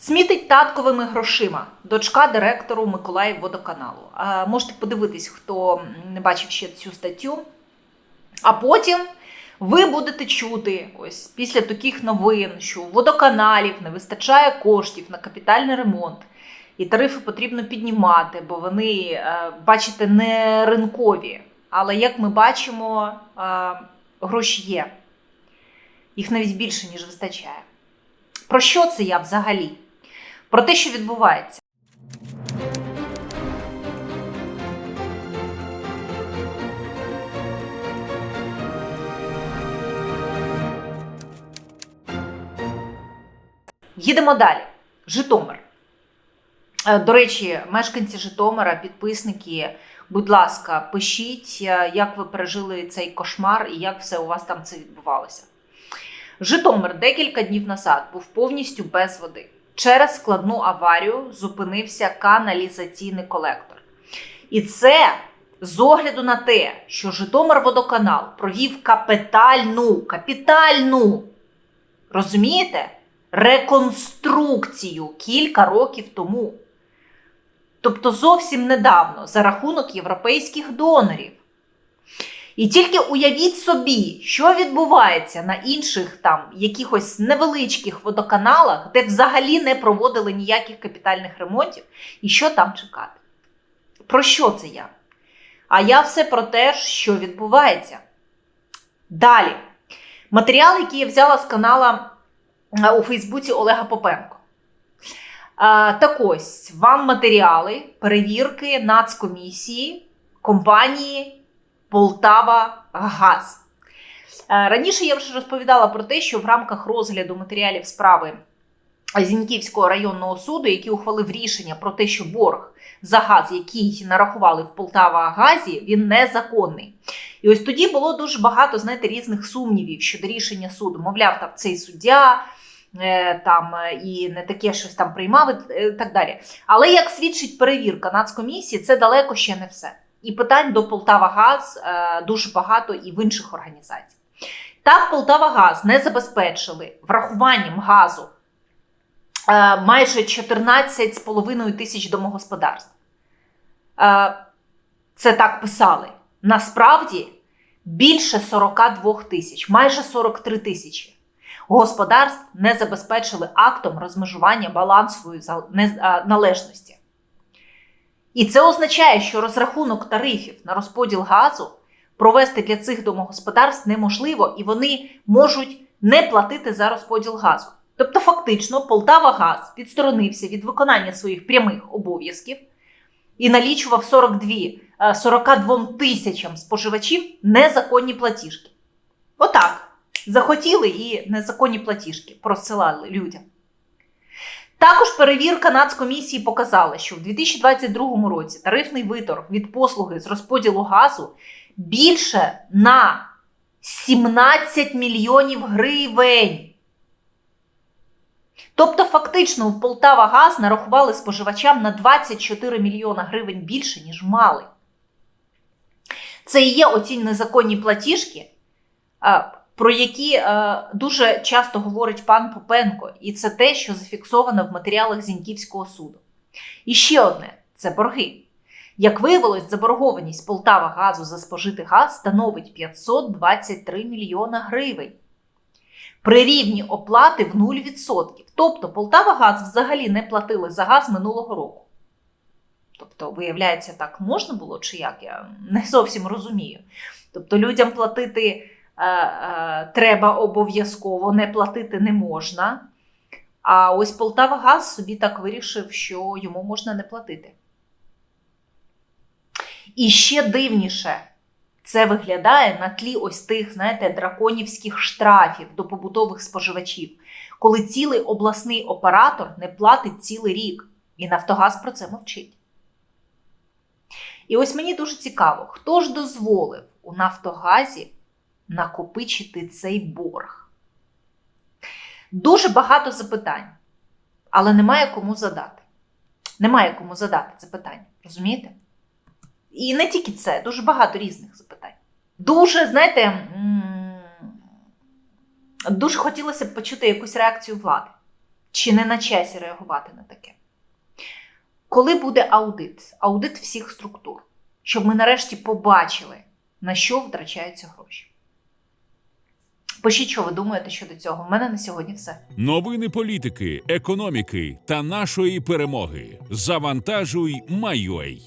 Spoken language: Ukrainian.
Смітить татковими грошима. Дочка директору Миколаїв водоканалу. Можете подивитись, хто не бачив ще цю статтю. А потім ви будете чути ось після таких новин, що водоканалів не вистачає коштів на капітальний ремонт, і тарифи потрібно піднімати, бо вони, е, бачите, не ринкові. Але як ми бачимо, е, гроші є. Їх навіть більше, ніж вистачає. Про що це я взагалі? Про те, що відбувається. Їдемо далі. Житомир. Е, До речі, мешканці Житомира, підписники, будь ласка, пишіть, е, як ви пережили цей кошмар і як все у вас там це відбувалося. Житомир декілька днів назад був повністю без води. Через складну аварію зупинився каналізаційний колектор. І це з огляду на те, що Житомир водоканал провів капітальну, капітальну, розумієте? Реконструкцію кілька років тому. Тобто зовсім недавно за рахунок європейських донорів. І тільки уявіть собі, що відбувається на інших там якихось невеличких водоканалах, де взагалі не проводили ніяких капітальних ремонтів, і що там чекати. Про що це я? А я все про те, що відбувається. Далі. Матеріал, який я взяла з канала е, у Фейсбуці Олега Попенко. Так ось вам матеріали перевірки нацкомісії компанії Полтава Газ. Е, Раніше я вже розповідала про те, що в рамках розгляду матеріалів справи Зіньківського районного суду, який ухвалив рішення про те, що борг за газ, який нарахували в Полтава Газі, він незаконний. І ось тоді було дуже багато знаєте, різних сумнівів щодо рішення суду. Мовляв, там цей суддя е, там е, і не таке щось там приймав і так далі. Але як свідчить перевірка Нацкомісії, це далеко ще не все. І питань до Полтава Газ е, дуже багато і в інших організацій. Так, Полтава Газ не забезпечили врахуванням газу е, майже 14,5 тисяч домогосподарств. Е, Це так писали. Насправді більше 42 тисяч, майже 43 тисячі господарств не забезпечили актом розмежування балансової належності. І це означає, що розрахунок тарифів на розподіл газу провести для цих домогосподарств неможливо, і вони можуть не платити за розподіл газу. Тобто, фактично, Полтава Газ відсторонився від виконання своїх прямих обов'язків і налічував 42, е, 42 тисячам споживачів незаконні платіжки. Отак. Захотіли і незаконні платіжки просилали людям. Також перевірка Нацкомісії показала, що в 2022 році тарифний виторг від послуги з розподілу газу більше на 17 мільйонів гривень. Тобто, фактично, в Полтава Газ нарахували споживачам на 24 мільйона гривень більше, ніж мали. Це і є оці незаконні платіжки, а, про які е, дуже часто говорить пан Попенко, і це те, що зафіксовано в матеріалах Зіньківського суду. І ще одне це борги. Як виявилось, заборгованість Полтава газу за спожитий газ становить 523 мільйона гривень. При рівні оплати в 0%. Тобто Полтава газ взагалі не платили за газ минулого року. Тобто, виявляється, так можна було чи як? Я не зовсім розумію. Тобто людям платити треба обов'язково, не платити не можна. А ось Полтава Газ собі так вирішив, що йому можна не платити. І ще дивніше це виглядає на тлі ось тих, знаєте, драконівських штрафів до побутових споживачів, коли цілий обласний оператор не платить цілий рік, і Нафтогаз про це мовчить. І ось мені дуже цікаво, хто ж дозволив у Нафтогазі накопичити цей борг? Дуже багато запитань, але немає кому задати. Немає кому задати це питання, розумієте? І не тільки це, дуже багато різних запитань. Дуже, знаєте, дуже хотілося б почути якусь реакцію влади. Чи не на часі реагувати на таке? Коли буде аудит, аудит всіх структур, щоб ми нарешті побачили, на що втрачаються гроші. Пишіть, що ви думаєте щодо цього. У мене на сьогодні все. Новини політики, економіки та нашої перемоги. Завантажуй, Майой.